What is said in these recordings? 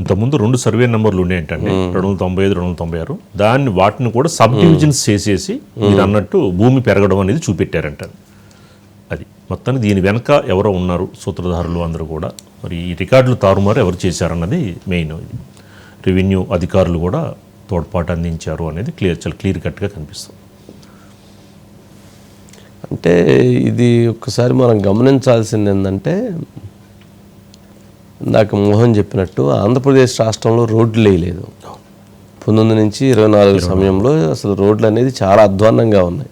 ఇంతకుముందు రెండు సర్వే నెంబర్లు ఉండేంటండి రెండు వందల తొంభై ఐదు రెండు వందల తొంభై ఆరు. దాన్ని వాటిని కూడా సబ్ డివిజన్స్ చేసేసి మీరు అన్నట్టు భూమి పెరగడం అనేది చూపెట్టారంట. అది మొత్తానికి దీని వెనక ఎవరో ఉన్నారు సూత్రధారులు అందరూ కూడా. మరి ఈ రికార్డులు తారుమారు ఎవరు చేశారన్నది మెయిన్ ఇది రెవెన్యూ అధికారులు కూడా తోడ్పాటు అందించారు అనేది క్లియర్ చాలా క్లియర్ కట్గా కనిపిస్తుంది. అంటే ఇది ఒక్కసారి మనం గమనించాల్సింది ఏంటంటే ఇందాక మోహన్ చెప్పినట్టు ఆంధ్రప్రదేశ్ రాష్ట్రంలో రోడ్లు వేయలేదు పంతొమ్మిది నుంచి ఇరవై నాలుగు సమయంలో అసలు రోడ్లు అనేది చాలా అధ్వాన్నంగా ఉన్నాయి.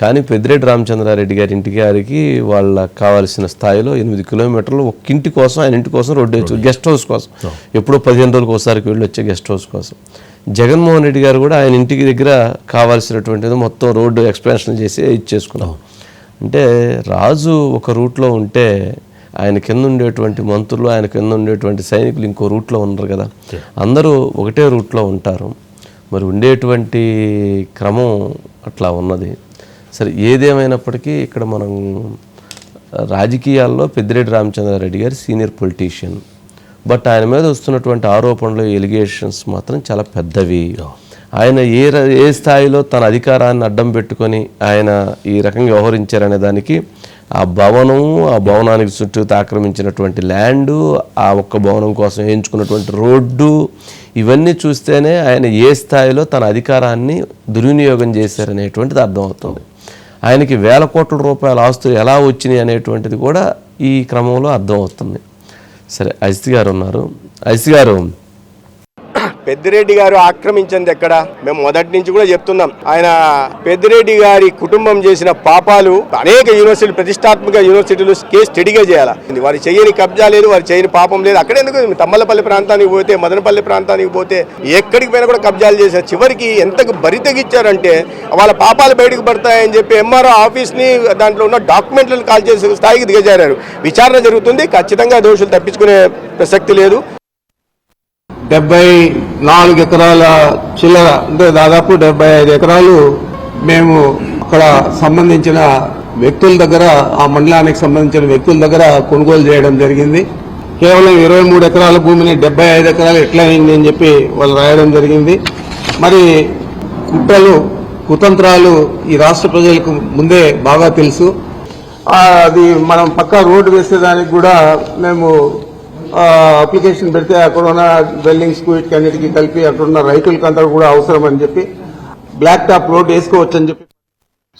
కానీ పెద్దిరెడ్డి రామచంద్రారెడ్డి గారి ఇంటి గారికి వాళ్ళకి కావాల్సిన స్థాయిలో ఎనిమిది కిలోమీటర్లు ఒక ఇంటి కోసం ఆయన ఇంటి కోసం రోడ్డు వేయచ్చు గెస్ట్ హౌస్ కోసం. ఎప్పుడో పదిహేను రోజులకు ఒకసారికి వెళ్ళి వచ్చే గెస్ట్ హౌస్ కోసం. జగన్మోహన్ రెడ్డి గారు కూడా ఆయన ఇంటికి దగ్గర కావాల్సినటువంటిది మొత్తం రోడ్డు ఎక్స్పాన్షన్ చేసి ఇచ్చేసుకున్నాం అంటే రాజు ఒక రూట్లో ఉంటే ఆయన కింద ఉండేటువంటి మంత్రులు ఆయన కింద ఉండేటువంటి సైనికులు ఇంకో రూట్లో ఉన్నారు కదా. అందరూ ఒకటే రూట్లో ఉంటారు. మరి ఉండేటువంటి క్రమం అట్లా ఉన్నది. సరే ఏదేమైనప్పటికీ ఇక్కడ మనం రాజకీయాల్లో పెద్దిరెడ్డి రామచంద్రారెడ్డి గారు సీనియర్ పొలిటీషియన్. బట్ ఆయన మీద వస్తున్నటువంటి ఆరోపణలు ఎలిగేషన్స్ మాత్రం చాలా పెద్దవి. ఆయన ఏ ఏ స్థాయిలో తన అధికారాన్ని అడ్డం పెట్టుకొని ఆయన ఈ రకంగా వ్యవహరించారనే దానికి ఆ భవనం ఆ భవనానికి చుట్టూ ఆక్రమించినటువంటి ల్యాండు ఆ ఒక్క భవనం కోసం వేయించుకున్నటువంటి రోడ్డు ఇవన్నీ చూస్తేనే ఆయన ఏ స్థాయిలో తన అధికారాన్ని దుర్వినియోగం చేశారనేటువంటిది అర్థమవుతుంది. ఆయనకి వేల కోట్ల రూపాయల ఆస్తులు ఎలా వచ్చినాయి అనేటువంటిది కూడా ఈ క్రమంలో అర్థమవుతుంది. సరే అజిత్ గారు ఉన్నారు. అజిత్ గారు పెద్దిరెడ్డి గారు ఆక్రమించింది ఎక్కడ? మేము మొదటి నుంచి కూడా చెప్తున్నాం. ఆయన పెద్దిరెడ్డి గారి కుటుంబం చేసిన పాపాలు అనేక యూనివర్సిటీలు ప్రతిష్టాత్మక యూనివర్సిటీలు కేసు స్టడీగా చేయాలి? వారి చేయని కబ్జా లేదు వారి చేయని పాపం లేదు. అక్కడ ఎందుకు తమ్మలపల్లి ప్రాంతానికి పోతే మదనపల్లి ప్రాంతానికి పోతే ఎక్కడికి పోయినా కూడా కబ్జాలు చేశారు. చివరికి ఎంతకు బరి తెగించారంటే వాళ్ళ పాపాలు బయటకు పడతాయని చెప్పి ఎంఆర్ఓ ఆఫీస్ని దాంట్లో ఉన్న డాక్యుమెంట్లను కాల్ చేసే స్థాయికి దిగజారారు. విచారణ జరుగుతుంది. ఖచ్చితంగా దోషులు తప్పించుకునే ప్రసక్తి లేదు. డెబ్బై నాలుగు ఎకరాల చిల్లర అంటే దాదాపు డెబ్బై ఐదు ఎకరాలు మేము అక్కడ సంబంధించిన వ్యక్తుల దగ్గర ఆ మండలానికి సంబంధించిన వ్యక్తుల దగ్గర కొనుగోలు చేయడం జరిగింది. కేవలం ఇరవై మూడు ఎకరాల భూమిని డెబ్బై ఐదు ఎకరాలు ఎట్లయింది అని చెప్పి వాళ్ళు రాయడం జరిగింది. మరి కుట్రలు కుతంత్రాలు ఈ రాష్ట్ర ప్రజలకు ముందే బాగా తెలుసు. అది మనం పక్కా రోడ్డు వేసేదానికి కూడా మేము అప్లికేషన్ పెడితే అక్కడ ఉన్న బిల్డింగ్స్ వీటికన్నిటికీ అన్నిటికీ కలిపి అక్కడ ఉన్న రైతులకి అందరూ కూడా అవసరం అని చెప్పి బ్లాక్ టాప్ రోడ్ వేసుకోవచ్చు అని చెప్పి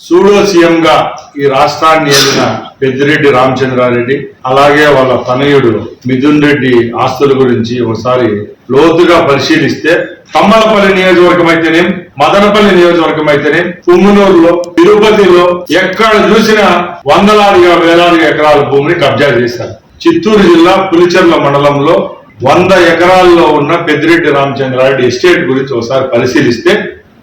సూడో సీఎంగా ఈ రాష్ట్రాన్ని ఏలిన పెద్దిరెడ్డి రామచంద్రారెడ్డి అలాగే వాళ్ళ తనయుడు మిథున్ రెడ్డి ఆస్తుల గురించి ఒకసారి లోతుగా పరిశీలిస్తే తమ్మలపల్లి నియోజకవర్గం అయితేనేం మదనపల్లి నియోజకవర్గం అయితేనేం పుమ్మనూరులో తిరుపతిలో ఎక్కడ చూసినా వందలాదిగా వేలాదిగా ఎకరాల భూమిని కబ్జా చేశారు. చిత్తూరు జిల్లా పులిచెర్ల మండలంలో వంద ఎకరాల్లో ఉన్న పెద్దిరెడ్డి రామచంద్రారెడ్డి ఎస్టేట్ గురించి ఒకసారి పరిశీలిస్తే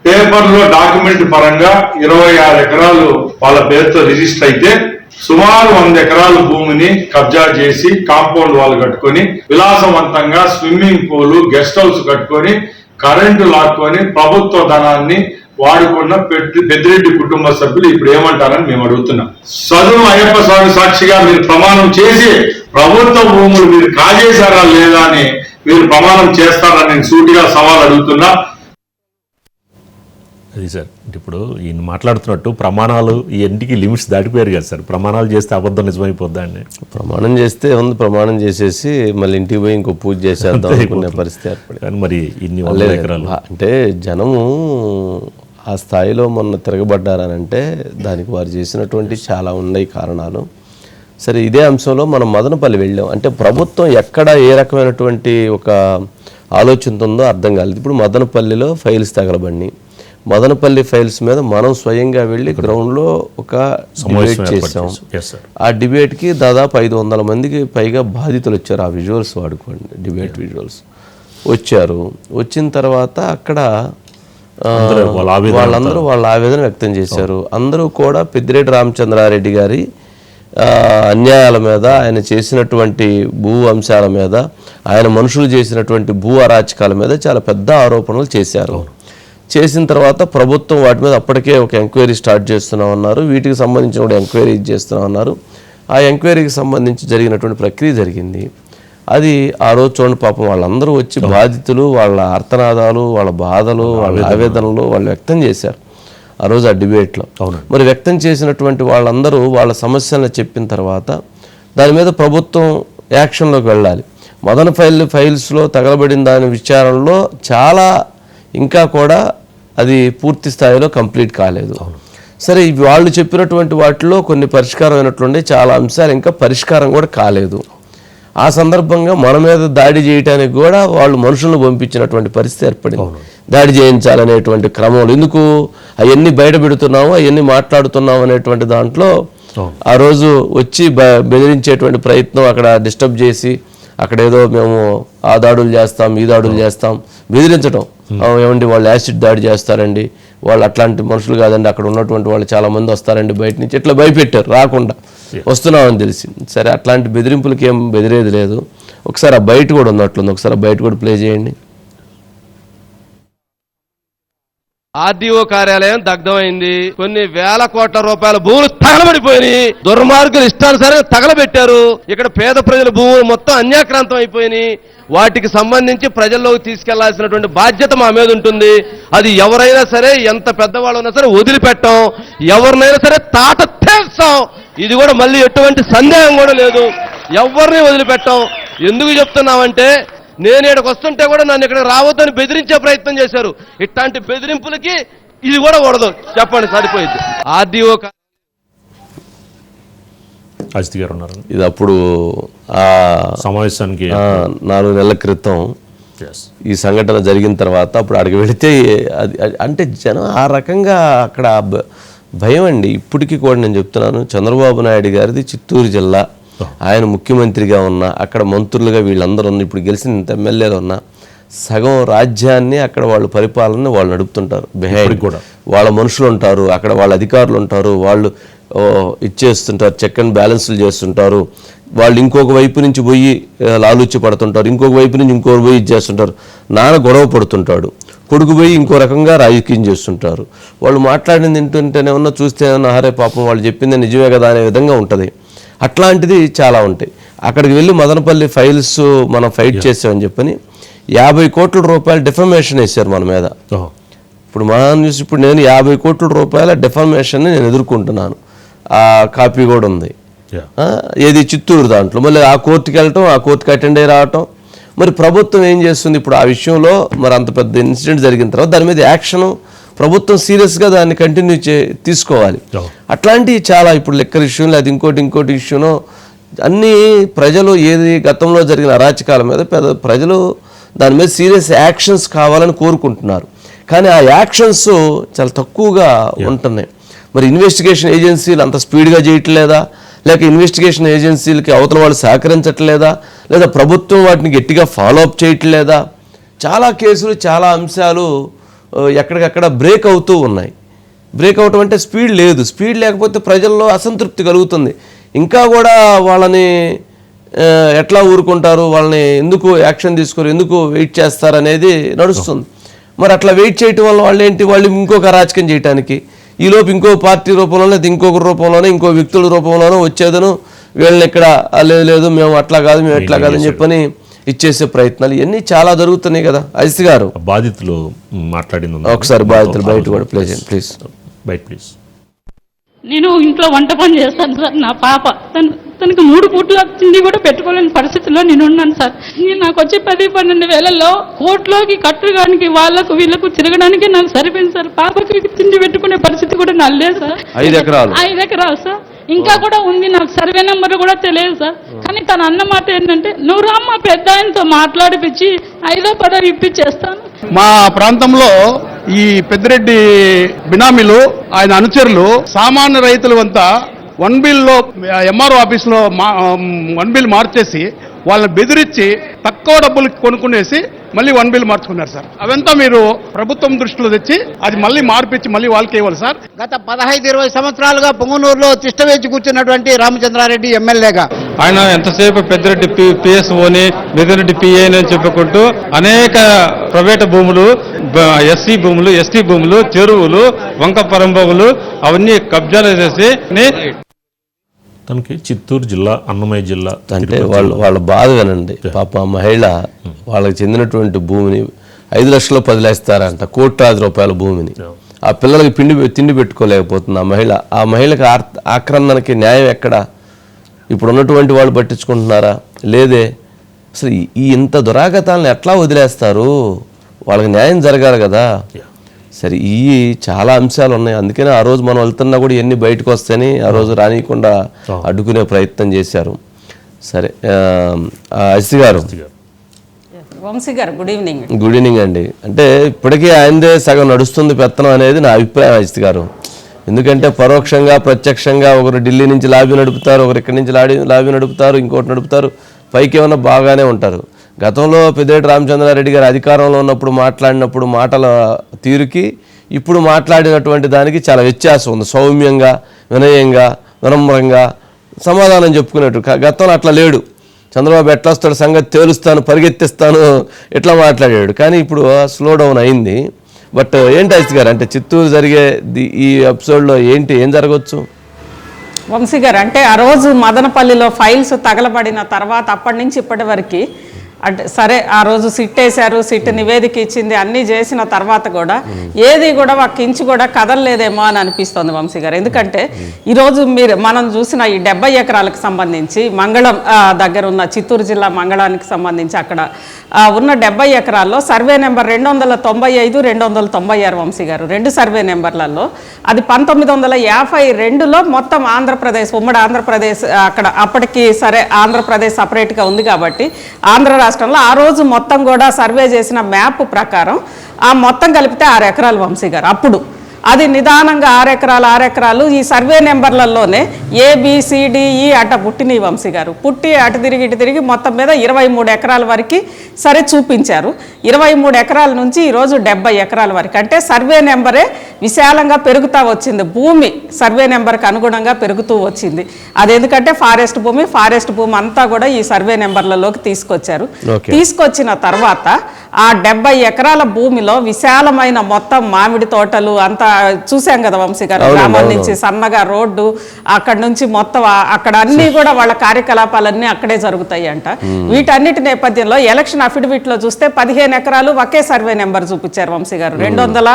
పేపర్లో డాక్యుమెంట్ పరంగా ఇరవై ఆరు ఎకరాలు వాళ్ళ పేరుతో రిజిస్టర్ అయితే సుమారు వంద ఎకరాల భూమిని కబ్జా చేసి కాంపౌండ్ వాళ్ళు కట్టుకొని విలాసవంతంగా స్విమ్మింగ్ పూల్ గెస్ట్ హౌస్ కట్టుకొని కరెంటు లాక్కొని ప్రభుత్వ ధనాన్ని వాడుకున్న పెద్దిరెడ్డి కుటుంబ సభ్యులు ఇప్పుడు ఏమంటారని మేము అడుగుతున్నాం. చదువు అయ్యప్ప స్వామి సాక్షిగా మీరు ప్రమాణం చేసి ప్రభుత్వ భూములు మీరు కాజేశారా లేదా అని మీరు ప్రమాణం చేస్తారని నేను సూటిగా సవాల్ అడుగుతున్నా. అది సార్ అంటే ఇప్పుడు ఈయన మాట్లాడుతున్నట్టు ప్రమాణాలు ఈ ఇంటికి లిమిట్స్ దాటిపోయారు కదా సార్. ప్రమాణాలు చేస్తే అబద్ధం నిజమైపోద్దా అండి? ప్రమాణం చేస్తే ఉంది ప్రమాణం చేసేసి మళ్ళీ ఇంటికి పోయి ఇంకో పూజ చేసేద్దాం అనుకునే పరిస్థితి ఏర్పడింది. కానీ మరి ఇన్ని ఎకరాలు. అంటే జనము ఆ స్థాయిలో మొన్న తిరగబడ్డారనంటే దానికి వారు చేసినటువంటి చాలా ఉన్నాయి కారణాలు. సరే ఇదే అంశంలో మనం మదనపల్లి వెళ్ళాం. అంటే ప్రభుత్వం ఎక్కడ ఏ రకమైనటువంటి ఒక ఆలోచన ఉందో అర్థం కాలేదు. ఇప్పుడు మదనపల్లిలో ఫైల్స్ తగలబడి మదనపల్లి ఫైల్స్ మీద మనం స్వయంగా వెళ్ళి గ్రౌండ్లో ఒక డిబేట్ చేసాం. ఆ డిబేట్కి దాదాపు ఐదు వందల మందికి పైగా బాధితులు వచ్చారు. ఆ విజువల్స్ వాడుకోండి. డిబేట్ విజువల్స్ వచ్చారు. వచ్చిన తర్వాత అక్కడ వాళ్ళందరూ వాళ్ళ ఆవేదన వ్యక్తం చేశారు. అందరూ కూడా పెద్దిరెడ్డి రామచంద్రారెడ్డి గారి అన్యాయాల మీద ఆయన చేసినటువంటి భూ అంశాల మీద ఆయన మనుషులు చేసినటువంటి భూ అరాచకాల మీద చాలా పెద్ద ఆరోపణలు చేశారు. చేసిన తర్వాత ప్రభుత్వం వాటి మీద అప్పటికే ఒక ఎంక్వైరీ స్టార్ట్ చేస్తున్నాం అన్నారు. వీటికి సంబంధించిన కూడా ఎంక్వైరీ చేస్తున్నాం అన్నారు. ఆ ఎంక్వైరీకి సంబంధించి జరిగినటువంటి ప్రక్రియ జరిగింది. అది ఆ రోజు చూడండి పాపం వాళ్ళందరూ వచ్చి బాధితులు వాళ్ళ ఆర్తనాదాలు వాళ్ళ బాధలు వాళ్ళ ఆవేదనలు వాళ్ళు వ్యక్తం చేశారు. ఆ రోజు ఆ డిబేట్లో. మరి వ్యక్తం చేసినటువంటి వాళ్ళందరూ వాళ్ళ సమస్యలను చెప్పిన తర్వాత దాని మీద ప్రభుత్వం యాక్షన్లోకి వెళ్ళాలి. మదన ఫైల్ ఫైల్స్లో తగలబడిన దాని విచారణలో చాలా ఇంకా కూడా అది పూర్తి స్థాయిలో కంప్లీట్ కాలేదు. సరే వాళ్ళు చెప్పినటువంటి వాటిలో కొన్ని పరిష్కారం అయినట్లుండే చాలా అంశాలు ఇంకా పరిష్కారం కూడా కాలేదు. ఆ సందర్భంగా మన మీద దాడి చేయడానికి కూడా వాళ్ళు మనుషులను పంపించినటువంటి పరిస్థితి ఏర్పడింది. దాడి చేయించాలనేటువంటి క్రమంలో ఎందుకు అవన్నీ బయట పెడుతున్నాము అవన్నీ మాట్లాడుతున్నాము అనేటువంటి దాంట్లో ఆ రోజు వచ్చి బ- బెదిరించేటువంటి ప్రయత్నం అక్కడ డిస్టర్బ్ చేసి అక్కడ ఏదో మేము ఆ దాడులు చేస్తాం ఈ దాడులు చేస్తాం బెదిరించడం ఏమండి వాళ్ళు యాసిడ్ దాడి చేస్తారండి వాళ్ళు అట్లాంటి మనుషులు కాదండి అక్కడ ఉన్నటువంటి వాళ్ళు చాలా మంది వస్తారండి బయట నుంచి ఇట్లా భయపెట్టారు రాకుండా. వస్తున్నామని తెలిసి. సరే అట్లాంటి బెదిరింపులకి ఏం బెదిరేది లేదు. ఒకసారి ఆ బయట కూడా ఉన్నట్లుంది ఒకసారి బయట కూడా ప్లే చేయండి. ఆర్డీఓ కార్యాలయం దగ్ధమైంది. కొన్ని వేల కోట్ల రూపాయల భూములు తగలబడిపోయినాయి. దుర్మార్గులు ఇష్టానుసారంగా తగలబెట్టారు. ఇక్కడ పేద ప్రజల భూములు మొత్తం అన్యాక్రాంతం అయిపోయినాయి. వాటికి సంబంధించి ప్రజల్లోకి తీసుకెళ్ళాల్సినటువంటి బాధ్యత మా మీద ఉంటుంది. అది ఎవరైనా సరే ఎంత పెద్దవాళ్ళు ఉన్నా సరే వదిలిపెట్టాం. ఎవరినైనా సరే తాట తీస్తాం ఇది కూడా మళ్ళీ ఎటువంటి సందేహం కూడా లేదు. ఎవరిని వదిలిపెట్టాం ఎందుకు చెప్తున్నామంటే నేను ఇక్కడికి వస్తుంటే కూడా నన్ను ఇక్కడ రావద్దని బెదిరించే ప్రయత్నం చేశారు. ఇట్లాంటి బెదిరింపులకి ఇది కూడా కూడదు చెప్పండి సరిపోయింది. ఆర్డీఓ అజిత్ గారు ఉన్నారు. ఇది అప్పుడు ఆ సమావేశానికి నాలుగు నెలల క్రితం Yes. ఈ సంఘటన జరిగిన తర్వాత అప్పుడు అక్కడికి వెళితే అది అంటే జనం ఆ రకంగా అక్కడ భయం అండి. ఇప్పటికీ కూడా నేను చెప్తున్నాను చంద్రబాబు నాయుడు గారిది చిత్తూరు జిల్లా. ఆయన ముఖ్యమంత్రిగా ఉన్న అక్కడ మంత్రులుగా వీళ్ళందరూ ఉన్న ఇప్పుడు గెలిచిన ఇంత ఎమ్మెల్యేలు ఉన్న సగం రాజ్యాన్ని అక్కడ వాళ్ళు పరిపాలన వాళ్ళు నడుపుతుంటారు. బిహైండ్ కూడా. వాళ్ళ మనుషులు ఉంటారు అక్కడ వాళ్ళ అధికారులు ఉంటారు వాళ్ళు ఇచ్చేస్తుంటారు చెక్ అండ్ బ్యాలెన్స్లు చేస్తుంటారు. వాళ్ళు ఇంకొక వైపు నుంచి పోయి లాలూచి పడుతుంటారు ఇంకొక వైపు నుంచి ఇంకొక పోయి ఇచ్చేస్తుంటారు నాన్న గొడవ పడుతుంటాడు. కొడుకు పోయి ఇంకో రకంగా రాజకీయం చేస్తుంటారు. వాళ్ళు మాట్లాడింది వింటుంటేనే ఉన్న చూస్తే ఏమన్నా హరే పాపం వాళ్ళు చెప్పింది నిజమే కదా అనే విధంగా ఉంటుంది. అట్లాంటిది చాలా ఉంటాయి. అక్కడికి వెళ్ళి మదనపల్లి ఫైల్స్ మనం ఫైట్ చేసామని చెప్పని యాభై కోట్ల రూపాయలు డిఫర్మేషన్ వేశారు మన మీద. ఇప్పుడు మా న్యూస్ ఇప్పుడు నేను యాభై కోట్ల రూపాయల డిఫర్మేషన్ నేను ఎదుర్కొంటున్నాను. ఆ కాపీ కూడా ఉంది. ఏది చిత్తూరు దాంట్లో. మళ్ళీ ఆ కోర్టుకి వెళ్ళటం ఆ కోర్టుకి అటెండ్ అయ్యి రావటం మరి ప్రభుత్వం ఏం చేస్తుంది? ఇప్పుడు ఆ విషయంలో మరి అంత పెద్ద ఇన్సిడెంట్ జరిగిన తర్వాత దాని మీద యాక్షన్ ప్రభుత్వం సీరియస్గా దాన్ని కంటిన్యూ చే తీసుకోవాలి. అట్లాంటివి చాలా ఇప్పుడు లెక్కర్ ఇష్యూ లేదా ఇంకోటి ఇంకోటి ఇష్యూనో అన్నీ ప్రజలు ఏది గతంలో జరిగిన అరాచకాల మీద పెద్ద ప్రజలు దాని మీద సీరియస్ యాక్షన్స్ కావాలని కోరుకుంటున్నారు. కానీ ఆ యాక్షన్స్ చాలా తక్కువగా ఉంటున్నాయి. మరి ఇన్వెస్టిగేషన్ ఏజెన్సీలు అంత స్పీడ్గా చేయట్లేదా? లేక ఇన్వెస్టిగేషన్ ఏజెన్సీలకి అవతల వాళ్ళు సహకరించట్లేదా? లేదా ప్రభుత్వం వాటిని గట్టిగా ఫాలో అప్ చేయట్లేదా? చాలా కేసులు చాలా అంశాలు ఎక్కడికక్కడ బ్రేక్ అవుతూ ఉన్నాయి. బ్రేక్ అవటం అంటే స్పీడ్ లేదు. స్పీడ్ లేకపోతే ప్రజల్లో అసంతృప్తి కలుగుతుంది. ఇంకా కూడా వాళ్ళని ఎట్లా ఊరుకుంటారు? వాళ్ళని ఎందుకు యాక్షన్ తీసుకోరు ఎందుకు వెయిట్ చేస్తారు అనేది నడుస్తుంది. మరి అట్లా వెయిట్ చేయటం వల్ల వాళ్ళు ఏంటి వాళ్ళు ఇంకొక రాజకీయం చేయడానికి ఈలోపు ఇంకో పార్టీ రూపంలోనే ఇంకొక రూపంలోనే ఇంకో వ్యక్తుల రూపంలోనో వచ్చేదను. వీళ్ళని ఇక్కడ "ఆ, లేదు లేదు మేము అట్లా కాదు మేము ఎట్లా కాదని చెప్పని ఇచ్చేసే ప్రయత్నాలు ఇవన్నీ చాలా జరుగుతున్నాయి కదా. అజిత్ గారు. బాధితులు మాట్లాడింది? ఒకసారి బాధితులు బయట కూడా ప్లే చేయండి ప్లీజ్. బయట ప్లీజ్. నేను ఇంట్లో వంట పని చేస్తాను సార్ నా పాప. తను తనకి మూడు పూట్ల తిండి కూడా పెట్టుకోలేని పరిస్థితిలో నేను ఉన్నాను సార్. నేను నాకు వచ్చే పది పన్నెండు వేలలో కోట్లోకి కట్టడానికి వాళ్ళకు వీళ్ళకు తిరగడానికి నాకు సరిపోయింది సార్. పాపకి తిండి పెట్టుకునే పరిస్థితి కూడా నాకు లేదు సార్. ఐదు ఎకరాలు. ఐదు ఎకరాలు సార్. ఇంకా కూడా ఉంది నాకు సర్వే నెంబర్ కూడా తెలియదు సార్. కానీ తన అన్న మాట ఏంటంటే నువ్వు రామ్మ పెద్ద ఆయనతో మాట్లాడిపించి ఐదో పదవి ఇప్పించేస్తాను. మా ప్రాంతంలో ఈ పెద్దిరెడ్డి బినామీలు ఆయన అనుచరులు సామాన్య రైతులు అంతా వన్ బిల్లో ఎంఆర్ఓ ఆఫీస్లో మా వన్ బిల్ మార్చేసి వాళ్ళని బెదిరించి తక్కువ డబ్బులు కొనుక్కునేసి మళ్ళీ వన్ బిల్ మార్చుకున్నారు సార్. అవంతా మీరు ప్రభుత్వం దృష్టిలో తెచ్చి అది మళ్ళీ మార్పిచ్చి మళ్ళీ వాళ్ళకి ఇవ్వాలి సార్. గత పదహైదు ఇరవై సంవత్సరాలుగా పొంగనూరులో తిష్టవేచి కూర్చున్నటువంటి రామచంద్రారెడ్డి ఎమ్మెల్యేగా. ఆయన ఎంతసేపు పెద్దిరెడ్డి పిఎస్ఓని మిదిరెడ్డి పిఏని అని చెప్పుకుంటూ అనేక ప్రైవేట్ భూములు ఎస్సీ భూములు ఎస్టీ భూములు చెరువులు వంక పరంభూములు అవన్నీ కబ్జాలు చేసి తనకి చిత్తూరు జిల్లా అన్నమయ్య జిల్లా అంటే వాళ్ళు వాళ్ళ బాధ వినండి. పాప మహిళ వాళ్ళకి చెందినటువంటి భూమిని ఐదు లక్షలు పదిలేస్తారంట కోట్లాది రూపాయల భూమిని. ఆ పిల్లలకి పిండి తిండి పెట్టుకోలేకపోతుంది ఆ మహిళ. ఆ మహిళకి ఆక్రమణకి న్యాయం ఎక్కడ? ఇప్పుడు ఉన్నటువంటి వాళ్ళు పట్టించుకుంటున్నారా? లేదే. అసలు ఈ ఇంత దురాగతాలను ఎట్లా వదిలేస్తారు? వాళ్ళకి న్యాయం జరగాలి కదా. సరే ఈ చాలా అంశాలు ఉన్నాయి. అందుకనే ఆ రోజు మనం వెళ్తున్నా కూడా ఎన్ని బయటకు వస్తాయని ఆ రోజు రానియకుండా అడ్డుకునే ప్రయత్నం చేశారు. సరే అసి గారు. వంశీ గారు గుడ్ ఈవినింగ్ గుడ్ ఈవినింగ్ అండి. అంటే ఇప్పటికీ ఆయనదే సగం నడుస్తుంది పెత్తనం అనేది నా అభిప్రాయం అజిత్ గారు. ఎందుకంటే పరోక్షంగా ప్రత్యక్షంగా ఒకరు ఢిల్లీ నుంచి లాబీ నడుపుతారు ఒకరు ఇక్కడి నుంచి లాబీ లాబీ నడుపుతారు ఇంకోటి నడుపుతారు పైకి ఏమన్నా బాగానే ఉంటారు. గతంలో పెద్దిరెడ్డి రామచంద్రారెడ్డి గారు అధికారంలో ఉన్నప్పుడు మాట్లాడినప్పుడు మాటల తీరుకి ఇప్పుడు మాట్లాడినటువంటి దానికి చాలా వ్యత్యాసం ఉంది. సౌమ్యంగా వినయంగా వినమ్రంగా సమాధానం చెప్పుకునేట్టు గతంలో అట్లా లేడు. చంద్రబాబు ఎట్లా వస్తాడు సంగతి తేలుస్తాను పరిగెత్తిస్తాను ఇట్లా మాట్లాడాడు. కానీ ఇప్పుడు స్లో డౌన్ అయింది. బట్ ఏంటి అజిత్ గారు అంటే చిత్తూరు జరిగే ఈ ఎపిసోడ్లో ఏంటి ఏం జరగవచ్చు వంశీ గారు అంటే ఆ రోజు మదనపల్లిలో ఫైల్స్ తగలబడిన తర్వాత అప్పటి నుంచి ఇప్పటి వరకు అంటే సరే ఆ రోజు సిట్ వేశారు సిట్ నివేదిక ఇచ్చింది అన్నీ చేసిన తర్వాత కూడా ఏది కూడా ఒక ఇంచు కూడా కదలలేదేమో అని అనిపిస్తోంది వంశీ గారు. ఎందుకంటే ఈరోజు మీరు మనం చూసిన ఈ డెబ్బై ఎకరాలకు సంబంధించి మంగళం దగ్గర ఉన్న చిత్తూరు జిల్లా మంగళానికి సంబంధించి అక్కడ ఉన్న డెబ్బై ఎకరాల్లో సర్వే నెంబర్ రెండు వందల తొంభై ఐదు రెండు వందల తొంభై ఆరు వంశీ గారు. రెండు సర్వే నెంబర్లలో అది పంతొమ్మిది వందల యాభై రెండులో మొత్తం ఆంధ్రప్రదేశ్ ఉమ్మడి ఆంధ్రప్రదేశ్ అక్కడ అప్పటికి సరే ఆంధ్రప్రదేశ్ సపరేట్గా ఉంది కాబట్టి ఆంధ్ర రాష్ట్రంలో ఆ రోజు మొత్తం కూడా సర్వే చేసిన మ్యాప్ ప్రకారం ఆ మొత్తం కలిపితే ఆరు ఎకరాలు వంశీ గారు అప్పుడు. అది నిదానంగా ఆరు ఎకరాలు ఆరు ఎకరాలు. ఈ సర్వే నెంబర్లలోనే ఏబిసిడిఈ అట పుట్టినవి వంశీ గారు. పుట్టి అటు తిరిగి ఇటు తిరిగి మొత్తం మీద ఇరవై మూడు ఎకరాల వరకు సరే చూపించారు. ఇరవై మూడు ఎకరాల నుంచి ఈరోజు డెబ్బై ఎకరాల వరకు. అంటే సర్వే నెంబరే విశాలంగా పెరుగుతూ వచ్చింది. భూమి సర్వే నెంబర్కి అనుగుణంగా పెరుగుతూ వచ్చింది. అది ఎందుకంటే ఫారెస్ట్ భూమి ఫారెస్ట్ భూమి అంతా కూడా ఈ సర్వే నెంబర్లలోకి తీసుకొచ్చారు. తీసుకొచ్చిన తర్వాత ఆ డెబ్బై ఎకరాల భూమిలో విశాలమైన మొత్తం మామిడి తోటలు అంతా చూసాం కదా వంశీ గారు గ్రామం. నుంచి సన్నగా రోడ్డు అక్కడ నుంచి మొత్తం అక్కడ అన్ని కూడా వాళ్ళ కార్యకలాపాలన్నీ అక్కడే జరుగుతాయి అంట వీటన్నిటి నేపథ్యంలో ఎలక్షన్ అఫిడవిట్లో చూస్తే పదిహేను ఎకరాలు ఒకే సర్వే నెంబర్ చూపించారు వంశీ గారు. రెండు వందల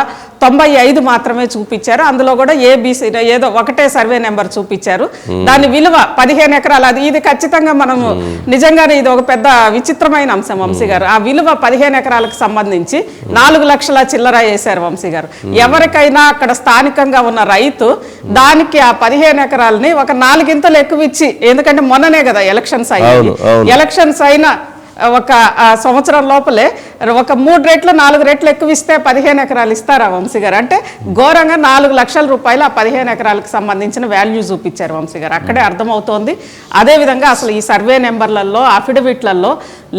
తొంభై ఐదు మాత్రమే చూపించారు. అందులో కూడా ఏబిసి ఏదో ఒకటే సర్వే నెంబర్ చూపించారు. దాని విలువ పదిహేను ఎకరాలు. అది ఇది ఖచ్చితంగా మనము నిజంగానే ఇది ఒక పెద్ద విచిత్రమైన అంశం వంశీ గారు. ఆ విలువ పదిహేను ఎకరాలకు సంబంధించి నాలుగు లక్షల చిల్లర వేశారు వంశీ గారు. ఎవరికైనా అక్కడ స్థానికంగా ఉన్న రైతు దానికి ఆ పదిహేను ఎకరాలని ఒక నాలుగింతలు ఎక్కువ ఇచ్చి ఎందుకంటే మొన్ననే కదా ఎలక్షన్స్ అయ్యాయి. ఎలక్షన్స్ అయినా ఒక సంవత్సరం లోపలే ఒక మూడు రెట్లు నాలుగు రెట్లు ఎక్కువ ఇస్తే పదిహేను ఎకరాలు ఇస్తారా వంశీ గారు? అంటే ఘోరంగా నాలుగు లక్షల రూపాయలు ఆ పదిహేను ఎకరాలకు సంబంధించిన వాల్యూ చూపించారు వంశీ గారు. అక్కడే అర్థమవుతోంది. అదేవిధంగా అసలు ఈ సర్వే నెంబర్లలో అఫిడవిట్లలో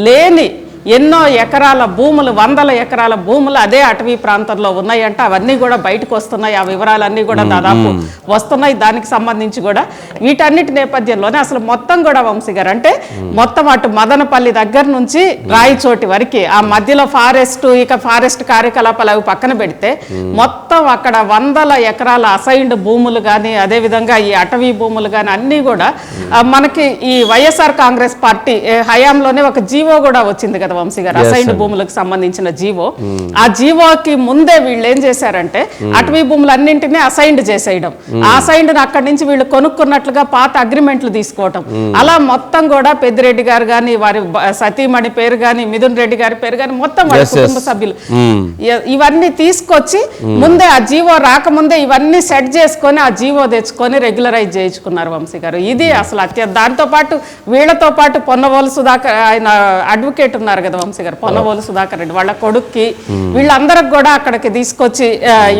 లేని ఎన్నో ఎకరాల భూములు వందల ఎకరాల భూములు అదే అటవీ ప్రాంతంలో ఉన్నాయంట. అవన్నీ కూడా బయటకు వస్తున్నాయి. ఆ వివరాలన్నీ కూడా దాదాపు వస్తున్నాయి. దానికి సంబంధించి కూడా వీటన్నిటి నేపథ్యంలోనే అసలు మొత్తం కూడా వంశీ గారు అంటే మొత్తం అటు మదనపల్లి దగ్గర నుంచి రాయచోటి వరకు ఆ మధ్యలో ఫారెస్ట్ ఇక ఫారెస్ట్ కార్యకలాపాలు అవి పక్కన పెడితే మొత్తం అక్కడ వందల ఎకరాల అసైన్డ్ భూములు కానీ అదేవిధంగా ఈ అటవీ భూములు కానీ అన్నీ కూడా మనకి ఈ వైఎస్ఆర్ కాంగ్రెస్ పార్టీ హయాంలోనే ఒక జీవో కూడా వచ్చింది కదా. వంశీ గారు అసైన్డ్. భూములకు సంబంధించిన జీవో. ఆ జీవోకి ముందే వీళ్ళు ఏం చేశారంటే అటవీ భూములు అన్నింటినీ అసైన్డ్ చేసేయడం. ఆ అసైన్డ్ అక్కడి నుంచి వీళ్ళు కొనుక్కున్నట్లుగా పాత అగ్రిమెంట్లు తీసుకోవటం. అలా మొత్తం కూడా పెద్దిరెడ్డి గారు కానీ వారి సతీమణి పేరు కానీ మిథున్ రెడ్డి గారి పేరు కానీ మొత్తం వాళ్ళ. కుటుంబ సభ్యులు. Hmm. ఇవన్నీ తీసుకొచ్చి ముందే ఆ జీవో రాకముందే ఇవన్నీ సెట్ చేసుకొని ఆ జీవో తెచ్చుకొని రెగ్యులరైజ్ చేయించుకున్నారు వంశీ గారు. ఇది అసలు అత్య దాంతో పాటు వీళ్ళతో పాటు పొన్నవోలు సుధాకర్ ఆయన అడ్వకేట్ ఉన్నారు కదా వంశీ గారు పొన్నవోలు సుధాకర్ రెడ్డి వాళ్ళ కొడుక్కి వీళ్ళందరికి కూడా అక్కడికి తీసుకొచ్చి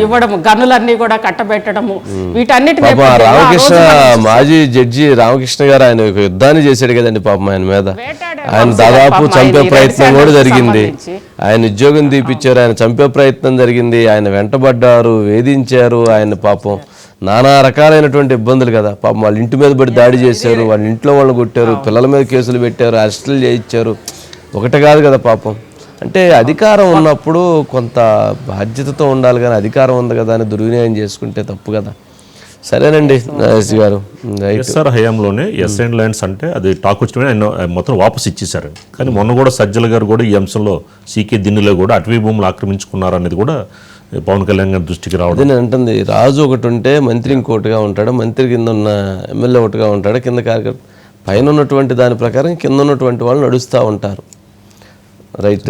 ఇవ్వడము గనులన్నీ కూడా కట్టబెట్టడము వీటన్నిటి రామకృష్ణ మాజీ జడ్జి రామకృష్ణ గారు ఆయన యుద్ధాన్ని చేశాడు కదండి పాపం ఆయన మీద. ఆయన దాదాపు చంపే ప్రయత్నం కూడా జరిగింది. ఆయన ఉద్యోగం తీపిచ్చారు ఆయన చంపే ప్రయత్నం జరిగింది ఆయన వెంటబడ్డారు వేధించారు ఆయన పాపం నానా రకాలైనటువంటి ఇబ్బందులు కదా. పాపం వాళ్ళ ఇంటి మీద పడి దాడి చేశారు వాళ్ళ ఇంట్లో వాళ్ళు కొట్టారు పిల్లల మీద కేసులు పెట్టారు అరెస్టులు చేయించారు. ఒకటి కాదు కదా పాపం. అంటే అధికారం ఉన్నప్పుడు కొంత బాధ్యతతో ఉండాలి కానీ అధికారం ఉంది కదా అని దుర్వినియోగం చేసుకుంటే తప్పు కదా. సరేనండి నరేష్ గారు. ఎస్ఆర్ హయాంలోనే ఎస్ అండ్ ల్యాండ్స్ అంటే అది టాక్ వచ్చిన ఆయన మొత్తం వాపస్ ఇచ్చేశారు. కానీ మొన్న కూడా సజ్జల గారు కూడా ఈ అంశంలో సీకే దిన్నులో కూడా అటవీ భూములు ఆక్రమించుకున్నారు అనేది కూడా పవన్ కళ్యాణ్ గారి దృష్టికి రావడం. నేను అంటుంది రాజు ఒకటి ఉంటే మంత్రి ఇంకోటిగా ఉంటాడు మంత్రి కింద ఉన్న ఎమ్మెల్యే ఒకటిగా ఉంటాడు కింద కార్యకర్త పైన ఉన్నటువంటి దాని ప్రకారం కింద ఉన్నటువంటి వాళ్ళు నడుస్తూ ఉంటారు. right?